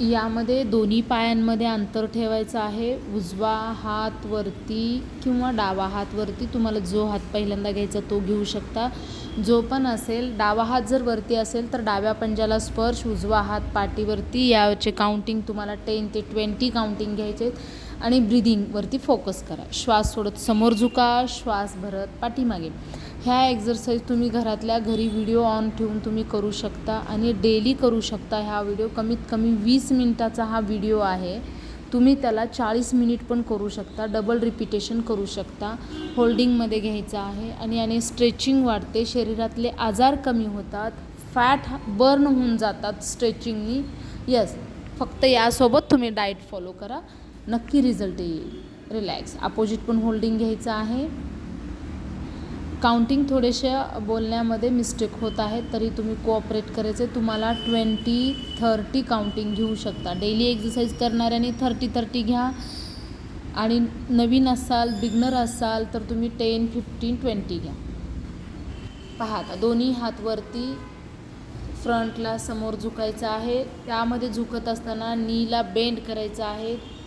यामध्ये दोन्ही पायांमध्ये अंतर ठेवायचं आहे. उजवा हात वरती किंवा डावा हात वरती तुम्हाला जो हात पहिल्यांदा घ्यायचा तो घेऊ शकता. जो पण असेल डावा हात जर वरती असेल तर डाव्या पंजाला स्पर्श उजवा हात पाठीवरती. याचे काउंटिंग तुम्हाला टेन ते ट्वेंटी काउंटिंग घ्यायचे आहेत. आणि ब्रिदिंगवरती फोकस करा. श्वास सोडत समोर झुका श्वास भरत पाठीमागे. ह्या एक्झरसाईज तुम्ही घरातल्या घरी व्हिडिओ ऑन ठेवून तुम्ही करू शकता आणि डेली करू शकता ह्या व्हिडिओ कमीत कमी वीस मिनिटाचा हा व्हिडिओ आहे. तुम्ही त्याला चाळीस मिनिट पण करू शकता. डबल रिपिटेशन करू शकता. होल्डिंगमध्ये घ्यायचं आहे आणि याने स्ट्रेचिंग वाढते. शरीरातले आजार कमी होतात. फॅट बर्न होऊन जातात स्ट्रेचिंगनी यस फक्त यासोबत तुम्ही डाएट फॉलो करा. नक्की रिझल्ट येईल. रिलॅक्स अपोजिट पण होल्डिंग घ्यायचं आहे. काउंटिंग थोडेशा बोलण्यामध्ये मिस्टेक होत आहेत तरी तुम्ही कोऑपरेट करायचे. तुम्हाला ट्वेंटी थर्टी काउंटिंग घेऊ शकता. डेली एक्झरसाईज करणाऱ्याने थर्टी थर्टी घ्या. आणि नवीन असाल बिगनर असाल तर तुम्ही टेन फिफ्टीन ट्वेंटी घ्या. पहा आता दोन्ही हातवरती फ्रंटला समोर झुकायचं आहे. त्यामध्ये झुकत असताना नीला बेंड करायचं आहे.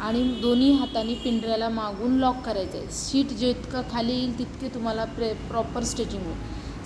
आणि दोन्ही हाताने पिंजऱ्याला मागून लॉक करायचं आहे शीट जितकं खाली येईल तितके तुम्हाला प्रे प्रॉपर स्ट्रेचिंग होईल.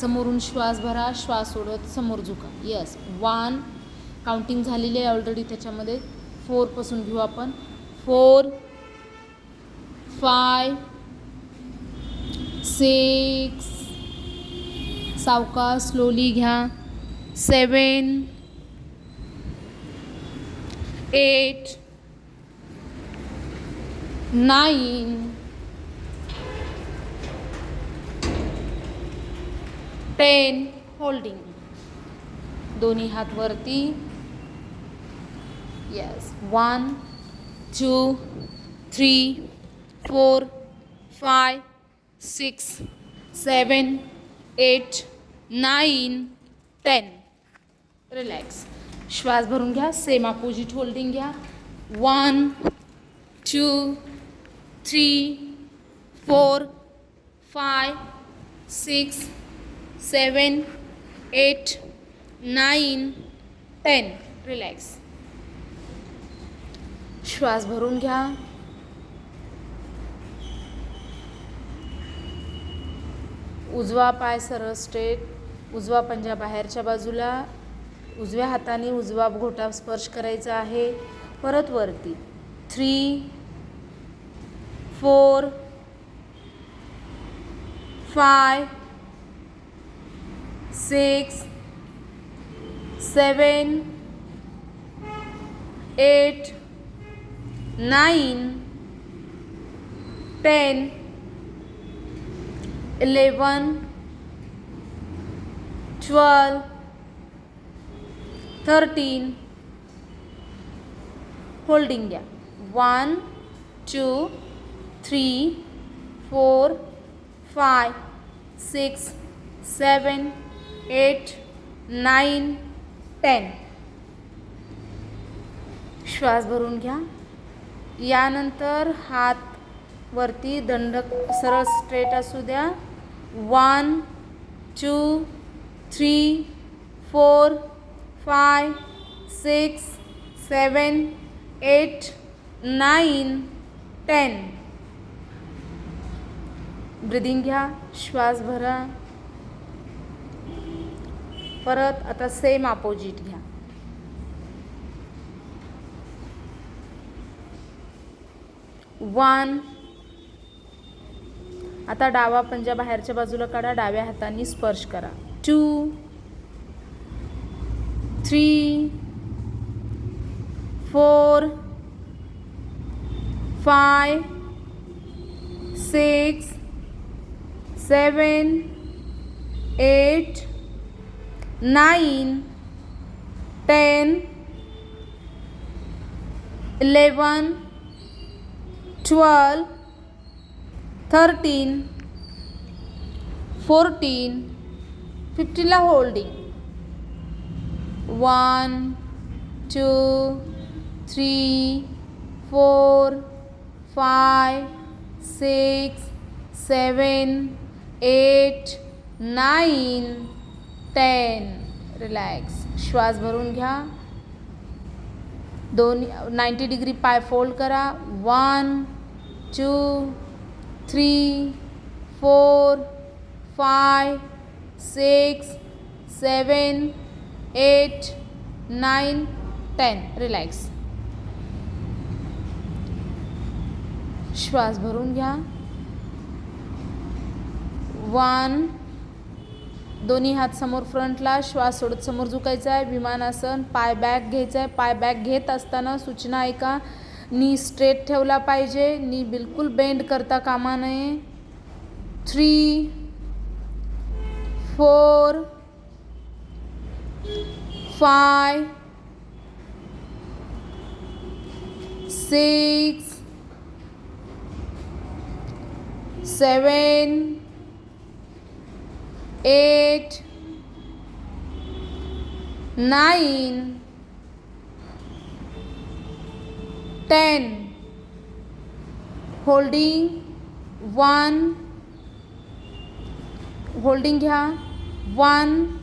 समोरून श्वास भरा श्वास सोडत समोर झुका. यस वन काउंटिंग झालेली आहे ऑलरेडी त्याच्यामध्ये. फोरपासून घेऊ आपण. फोर फाय सिक्स सावका स्लोली घ्या. Seven eight nine ten holding दोन्ही हात वरती. Yes one two three four five six seven eight nine ten relax श्वास भरून घ्या. सेम अपोजिट होल्डिंग घ्या. One two, three four five six seven eight nine ten. Relax श्वास भरून घ्या. उजवा पाय सरळ स्ट्रेट उजवा पंजा बाहेरच्या बाजूला. उजव्या हाताने उजवा घोटा स्पर्श करायचा आहे. परत वरती. Three four five six seven eight nine ten eleven twelve thirteen. Holding घ्या. One two three four five six seven eight nine ten. श्वास भरून घ्या. यानंतर हात वरती दंड सरळ स्ट्रेट असू द्या. One two three four five six seven eight nine ten breathing घ्या श्वास भरा. परत आता सेम अपोजिट घ्या. वन आता डावा पंजा बाहेरच्या बाजूला काढा डाव्या हाताने स्पर्श करा. Two three four five six seven eight nine ten eleven twelve thirteen fourteen फिफ्टीला holding one two three four five six seven eight nine ten. Relax श्वास भरून घ्या. दोन नाईंटी डिग्री पाय फोल्ड करा. One two three four five six seven eight nine ten. Relax श्वास भरून घ्या. One दोन्ही हात समोर फ्रंटला श्वास सोडत समोर झुकायचा आहे विमानासन पाय बॅक घ्यायचा आहे पाय बॅक घेत असताना सूचना ऐका. नी स्ट्रेट ठेवला पाहिजे नी बिलकुल बेंड करता कामा नये. Three four five six seven eight nine ten. Holding one. Holding घ्या. वन.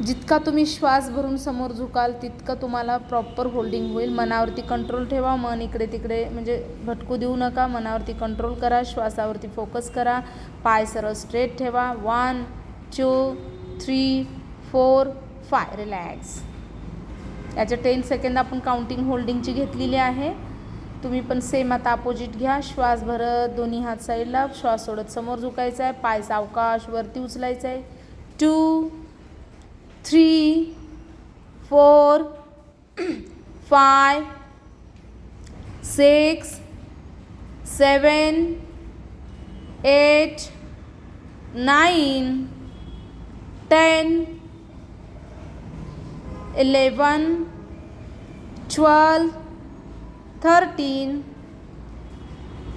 जितका तुम्ही श्वास भरून समोर झुकाल तितकं तुम्हाला प्रॉपर होल्डिंग होईल. मनावरती कंट्रोल ठेवा मन इकडे तिकडे म्हणजे भटकू देऊ नका. मनावरती कंट्रोल करा श्वासावरती फोकस करा. पाय सरळ स्ट्रेट ठेवा. One two three four five relax याच्या टेन सेकंद आपण काउंटिंग होल्डिंगची घेतलेली आहे. तुम्ही पण सेम आता अपोजिट घ्या. श्वास भरत दोन्ही हात साईडला श्वास सोडत समोर झुकायचा आहे पाय सावकाश वरती उचलायचा आहे two three, four, five, six, seven, eight, nine, ten, eleven, twelve, thirteen.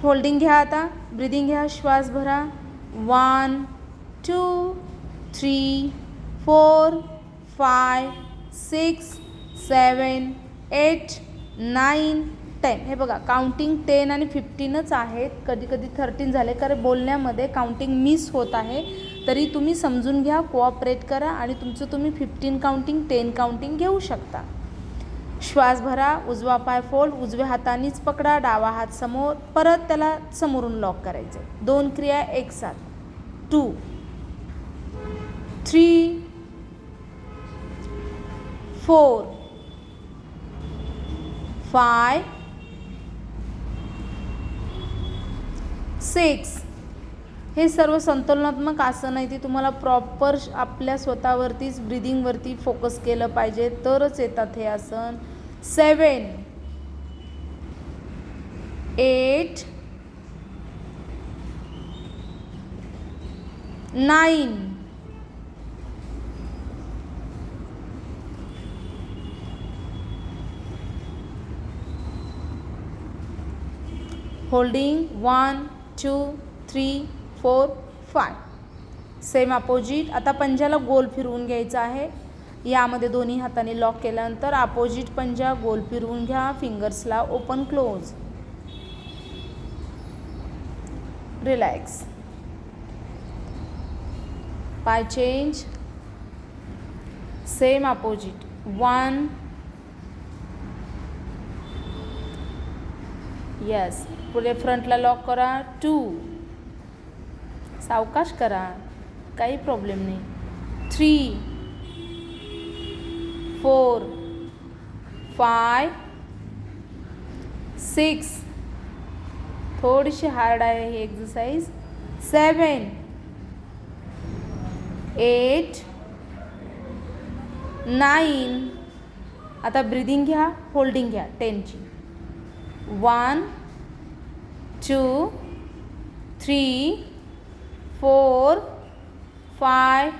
Holding घ्या आता, ब्रिदिंग घ्या, श्वास भरा. One, two, three, four five six seven eight nine ten हे बघा काउंटिंग टेन आणि फिफ्टीनच आहेत. कधी कधी थर्टीन झाले कारण बोलण्यामध्ये काउंटिंग मिस होत आहे. तरी तुम्ही समजून घ्या कोऑपरेट करा आणि तुमचं तुम्ही फिफ्टीन काउंटिंग टेन काउंटिंग घेऊ शकता. श्वास भरा उजवा पाय फोल्ड उजव्या हातानेच पकडा डावा हात समोर. परत त्याला समोरून लॉक करायचं. दोन क्रिया एक साथ. Two three four five six. हे सर्व संतुलनात्मक आसन आहे ती तुम्हाला प्रॉपर आपल्या स्वतःवरतीच ब्रिदिंगवरती फोकस केलं पाहिजे तरच येतात हे आसन. Seven eight nine. Holding one two three four five same opposite आता पंजाला गोल फिरवून घ्यायचा आहे. यामध्ये दोन्ही हाताने लॉक केल्यानंतर अपोजिट पंजा गोल फिरवून घ्या. फिंगर्सला ओपन क्लोज रिलॅक्स पाय change same opposite one yes पुढे फ्रंटला लॉक करा. टू. सावकाश करा. काही प्रॉब्लेम नाही. थ्री. फोर. फाय. सिक्स. थोडीशी हार्ड आहे ही एक्झरसाईज सेवन. एट. नाईन. आता ब्रिदिंग घ्या होल्डिंग घ्या टेनची one. Two three four five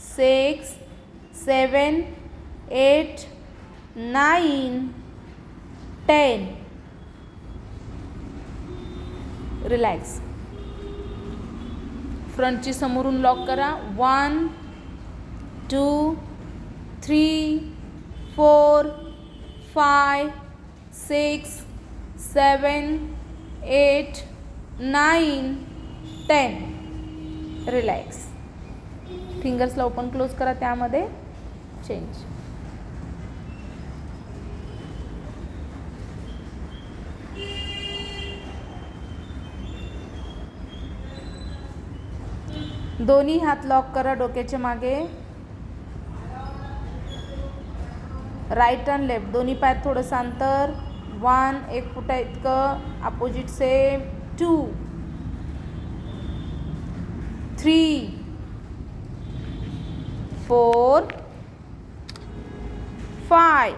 six seven eight nine ten Relax. फ्रंटची समोरून लॉक करा one two three four five six seven eight nine ten. Relax फिंगर्सला open close करा त्यामध्ये. Change दोन्ही हात लॉक करा डोक्याच्या मागे. राईट अँड लेफ्ट दोन्ही पाय थोडंसं अंतर. वन एक फुटा इतकं opposite same two three four five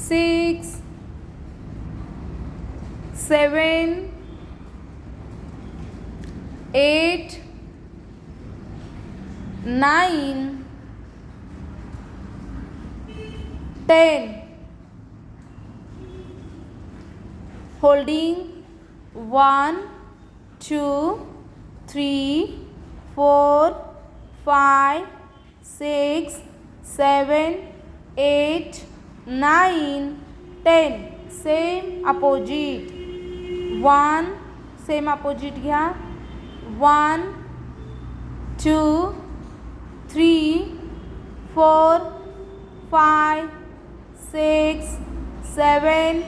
six seven eight nine, ten. Holding one, two, three, four, five, six, seven, eight, nine, ten. Same opposite. One, same opposite घ्या one two three four five six seven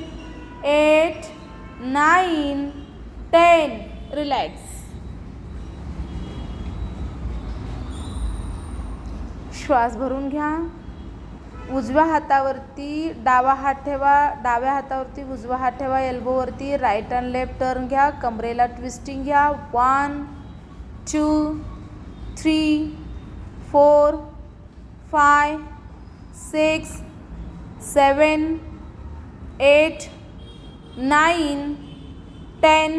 eight nine ten. Relax श्वास भरून घ्या. उजव्या हातावरती डावा हात ठेवा. डाव्या हातावरती उजवा हात ठेवा. एल्बोवरती राईट अँड लेफ्ट टर्न घ्या. कमरेला ट्विस्टिंग घ्या. One two three four five six seven eight nine ten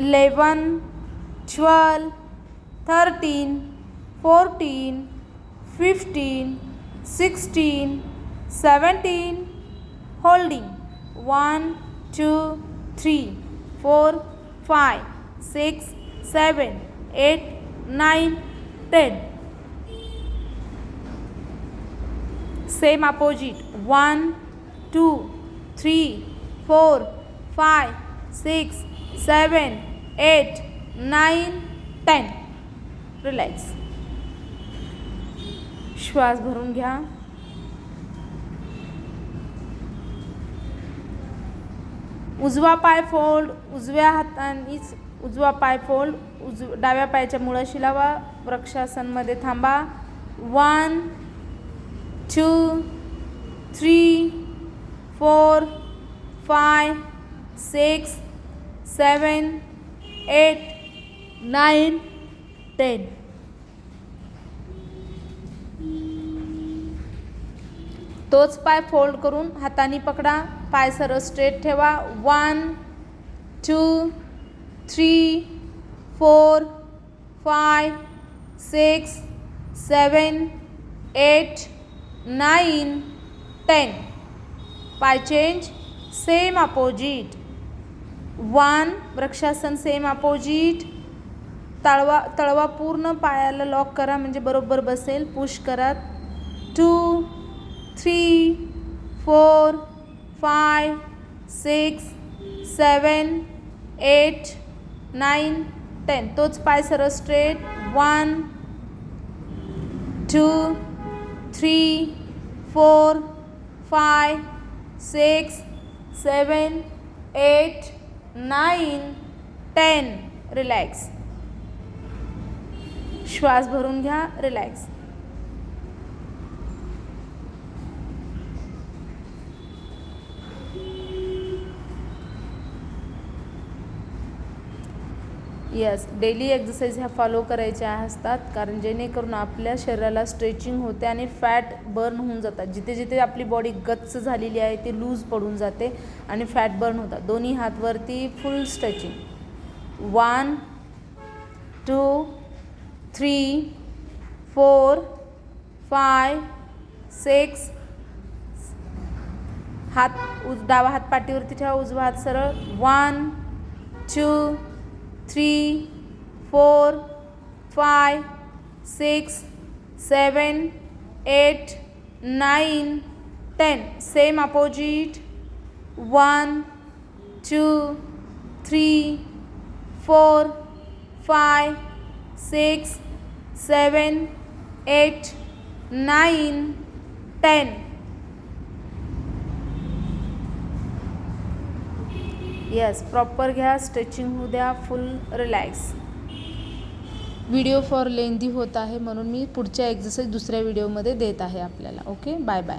eleven twelve thirteen fourteen fifteen sixteen seventeen holding one two three four five six seven eight nine ten same opposite one two three four five six seven eight nine ten. Relax. श्वास भरून घ्या. उजवा पाय fold उजव्या हातानेच उजवा पाय fold उज डाव्या पायाच्या मुळाशी लावा वृक्षासनमध्ये थांबा. One two three four five six seven eight nine ten. तोच पाय फोल्ड करून हाताने पकडा. पाय सरळ स्ट्रेट ठेवा. One two three four five six seven eight nine ten. पाय चेंज. सेम अपोजिट वन वृक्षासन सेम अपोजिट तळवा तळवा पूर्ण पायाला लॉक करा म्हणजे बरोबर बसेल पुश करा two three four five six seven eight nine ten तोच पाय सरळ straight one two three four five six seven eight nine ten. Relax. श्वास भरून घ्या रिलॅक्स. यस डेली एक्झरसाईज ह्या फॉलो करायच्या असतात. कारण जेणेकरून आपल्या शरीराला स्ट्रेचिंग होते आणि फॅट बर्न होऊन जातात. जिथे जिथे आपली बॉडी गच्च झालेली आहे ती लूज पडून जाते आणि फॅट बर्न होतात. दोन्ही हातवरती full stretching one two three four five six हात उज डावा हात पाठीवरती ठेवा उजवा हात सरळ. One two three, four, five, six, seven, eight, nine, ten. Same opposite. One, two, three, four, five, six, seven, eight, nine, ten. Yes proper घ्या स्ट्रेचिंग होऊ द्या full relax video for lengthy होत आहे म्हणून मी पुढच्या एक्झरसाईज दुसऱ्या व्हिडिओमध्ये देत आहे आपल्याला. Okay bye bye